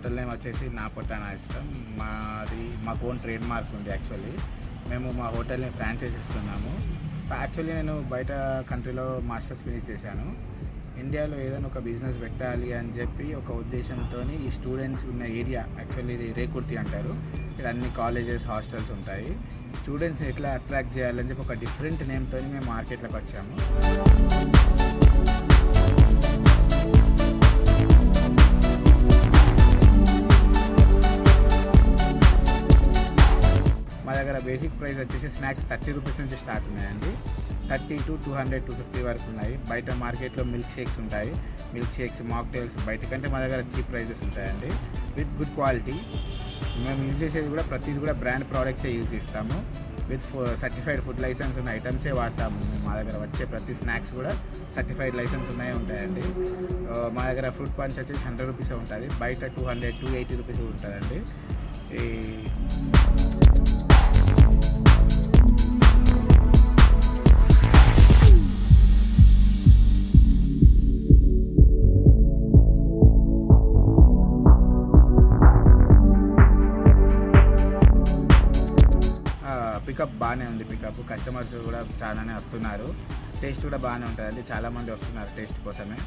Hotel name వచ్చేసి నా పొట్ట నా ఇష్టం. మాది మాకు ఓన్ ట్రేడ్ మార్క్ ఉంది యాక్చువల్లీ మేము మా హోటల్ని ఫ్రాంచైజ్ ఇస్తున్నాము యాక్చువల్లీ నేను బయట కంట్రీలో మాస్టర్స్ ఫినిష్ చేశాను. ఇండియాలో ఏదైనా ఒక బిజినెస్ పెట్టాలి అని చెప్పి ఒక ఉద్దేశంతో ఈ స్టూడెంట్స్ ఉన్న ఏరియా యాక్చువల్లీ ఇది రేకుర్తి అంటారు. ఇక్కడ అన్ని కాలేజెస్ హాస్టల్స్ ఉంటాయి. స్టూడెంట్స్ని ఎట్లా అట్రాక్ట్ చేయాలని చెప్పి ఒక డిఫరెంట్ నేమ్తో మేము మార్కెట్లోకి వచ్చాము. దగ్గర బేసిక్ ప్రైస్ వచ్చేసి స్నాక్స్ థర్టీ రూపీస్ నుంచి స్టార్ట్ ఉన్నాయండి. Thirty to two hundred two fifty వరకు ఉన్నాయి. బయట మార్కెట్లో మిల్క్ షేక్స్ ఉంటాయి. మిల్క్ షేక్స్ మాక్టైల్స్ బయట కంటే మా దగ్గర చీప్ ప్రైజెస్ ఉంటాయండి. విత్ గుడ్ క్వాలిటీ మేము యూజ్ చేసేది కూడా ప్రతిది కూడా బ్రాండ్ ప్రోడక్ట్సే యూజ్ చేస్తాము. విత్ సర్టిఫైడ్ ఫుడ్ లైసెన్స్ ఉన్న ఐటమ్సే వాడతాము. మేము మా దగ్గర వచ్చే ప్రతి స్నాక్స్ కూడా సర్టిఫైడ్ లైసెన్స్ ఉన్నాయే ఉంటాయండి. మా దగ్గర ఫ్రూట్ పంచ్ వచ్చేసి హండ్రెడ్ రూపీస్ ఉంటుంది. బయట two hundred two eighty rupees ఉంటుందండి. ఈ పికప్ బాగానే ఉంది పికప్. కస్టమర్స్ కూడా చాలానే వస్తున్నారు. టేస్ట్ కూడా బాగానే ఉంటుంది చాలామంది వస్తున్నారు టేస్ట్ కోసమే.